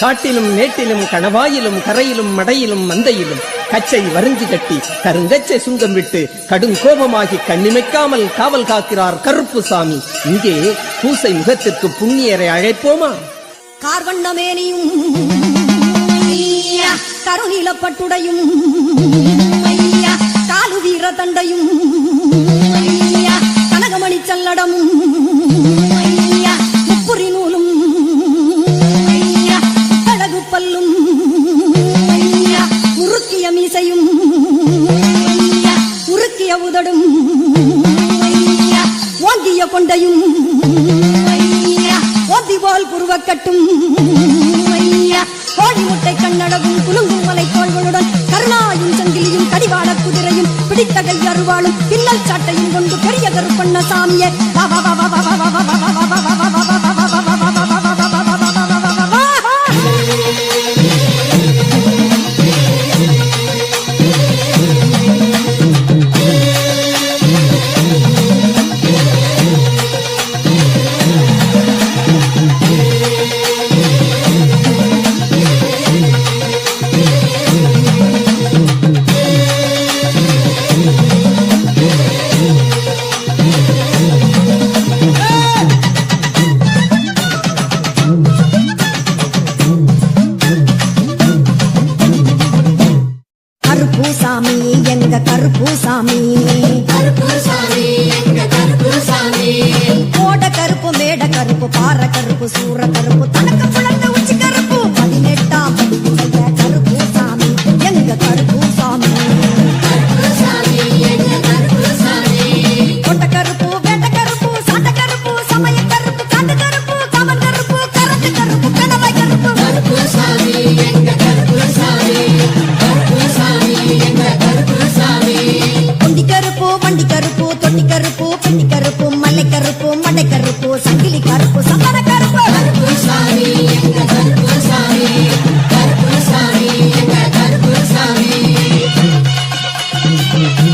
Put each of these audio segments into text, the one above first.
காட்டிலும் மேட்டிலும் கணவாயிலும் கரையிலும் மடையிலும் மந்தையிலும் கச்சை வருந்தி கட்டி கருங்கச்சை சுங்கம் விட்டு கடும் கோபமாகி கண்ணிமைக்காமல் காவல் காக்கிறார் கருப்பு சாமி. இங்கே பூசை முகத்திற்கு புண்ணியரை அழைப்போமா? கார்வண்ணமேனியும் கருநீலப்பட்டுடையும் காலு வீர தண்டையும் கொண்டையும் ஓதி போல் குருவக்கட்டும் கோழி முட்டை கண்ணடகும் குலுங்கும் மலை தோள்களுடன் கருணாயும் சங்கிலியும் கடிவாள குதிரையும் பிடித்த கை பின்னல் சாட்டையும் கொண்டு பெரிய கருப்பண்ண சாமியே வா.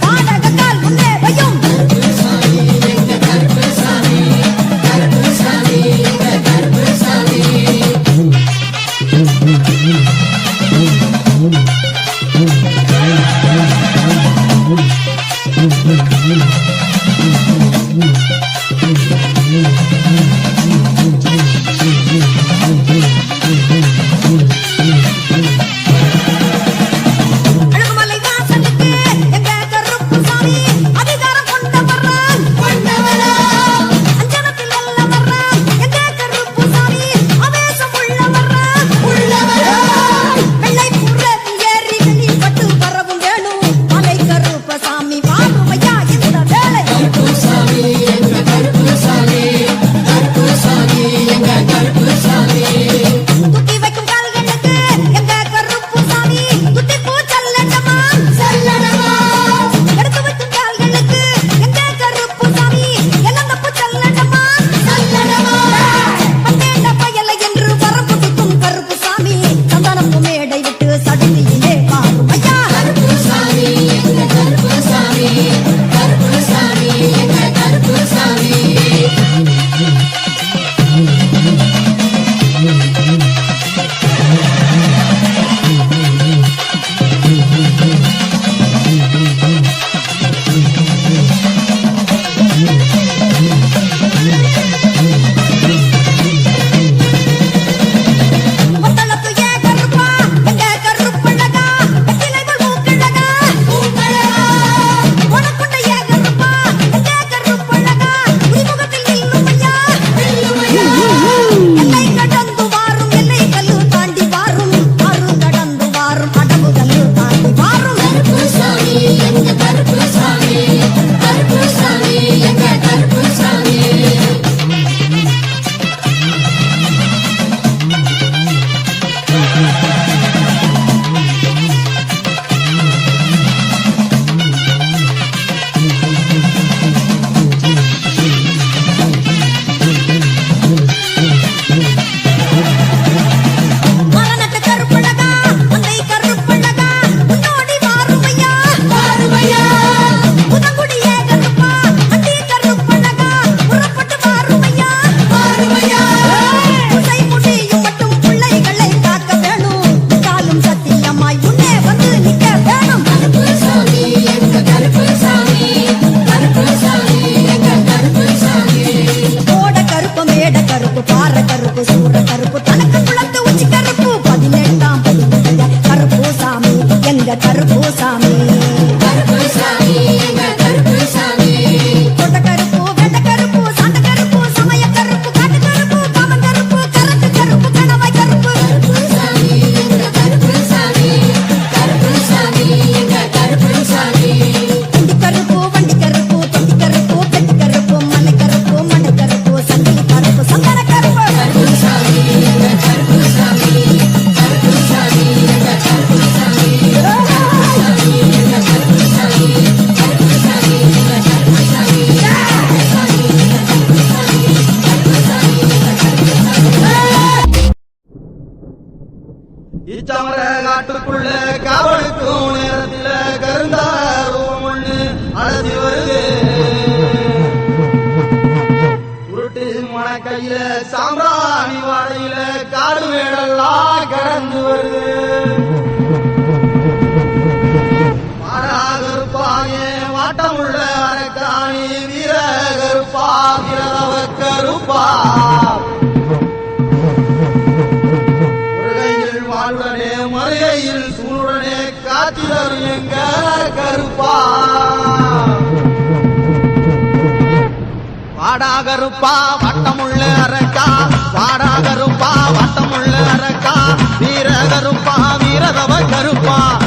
காண I got the carbón. கையில சாம்பிராணி வாழையில காடு மேடெல்லாம் கடந்து வருது. மாறாகருப்பாய வாட்டமுள்ள அரக்காணி வீர கருப்பா வீரவ கருப்பா வாழ்வுடனே மருகையில் சூழுடனே காட்சி எங்க கருப்பா. வாடாகருப்பா வட்டமுள்ள அரக்கா. வாடாகருப்பா வட்டமுள்ள அரக்கா. வீரகருப்பா வீரதவ கருப்பா.